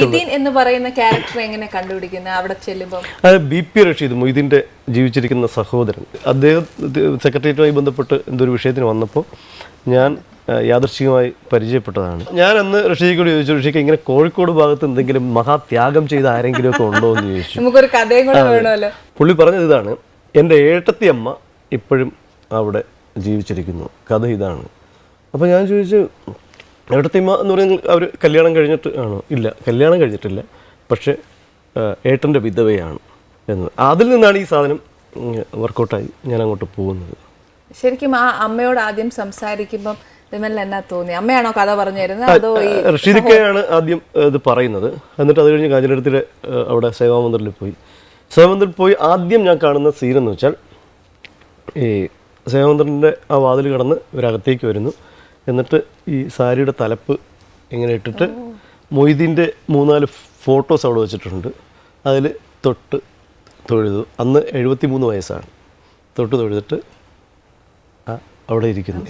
നിതിൻ എന്ന് പറയുന്ന ക്യാരക്ടർ എങ്ങനെ കണ്ടുപിടിക്കുന്നത് അവിടെ ചെല്ലുമ്പോൾ ബി പി റഷീദ് മൊയ്തീന്റെ ജീവിച്ചിരിക്കുന്ന സഹോദരൻ. അദ്ദേഹം സെക്രട്ടേറിയറ്റുമായി ബന്ധപ്പെട്ട് എന്തൊരു വിഷയത്തിന് വന്നപ്പോൾ ഞാൻ യാദർശികമായി പരിചയപ്പെട്ടതാണ്. ഞാൻ അന്ന് ഋഷിയോട് ചോദിച്ചു ഋഷിക്ക് ഇങ്ങനെ കോഴിക്കോട് ഭാഗത്ത് എന്തെങ്കിലും മഹാത്യാഗം ചെയ്ത ആരെങ്കിലും ഒക്കെ ഉണ്ടോ എന്ന് ചോദിച്ചു. നമുക്കൊരു കഥയും കൂടെ വേണമല്ലോ. പുള്ളി പറഞ്ഞത് ഇതാണ് എന്റെ ഏട്ടത്തി അമ്മ ഇപ്പോഴും അവിടെ ജീവിച്ചിരിക്കുന്നു. കഥ ഇതാണ്. അപ്പോൾ ഞാൻ ചോദിച്ചു ഏട്ടത്തിയമ്മ എന്ന് പറയുന്നത് അവർ കല്യാണം കഴിഞ്ഞിട്ട് ആണോ? ഇല്ല കല്യാണം കഴിഞ്ഞിട്ടില്ല. പക്ഷേ ഏട്ടന്റെ വിധവയാണ് എന്ന് അതിൽ നിന്നാണ് ഈ സാധനം വർക്കൗട്ടായി ഞാൻ അങ്ങോട്ട് പോകുന്നത്. ശരിക്കും ആ അമ്മയോട് ആദ്യം സംസാരിക്കുമ്പം വിമലിന് എന്നാ തോന്നി? അമ്മയാണോ കഥ പറഞ്ഞു തരുന്നത് അതോ ഈ റഷീദിക്കയാണ് ആദ്യം ഇത് പറയുന്നത്. എന്നിട്ട് അത് കഴിഞ്ഞ് കാഞ്ഞിരത്തിലെ അവിടെ സേവാമന്ദിറിൽ പോയി. സേവാമന്ദിറിൽ പോയി ആദ്യം ഞാൻ കാണുന്ന സീൻ എന്ന് വെച്ചാൽ ഈ സേവാമന്ദിറിന്റെ ആ വാതിൽ കടന്ന് ഇവരകത്തേക്ക് വരുന്നു. എന്നിട്ട് ഈ സാരിയുടെ തലപ്പ് ഇങ്ങനെ ഇട്ടിട്ട് മൊയ്തീന്റെ മൂന്നാൽ ഫോട്ടോസ് അവിടെ വെച്ചിട്ടുണ്ട്. അതിൽ തൊട്ട് തൊഴുതു. അന്ന് എഴുപത്തി മൂന്ന് വയസ്സാണ്. തൊട്ട് തൊഴുതിട്ട് അവിടെ ഇരിക്കുന്നു.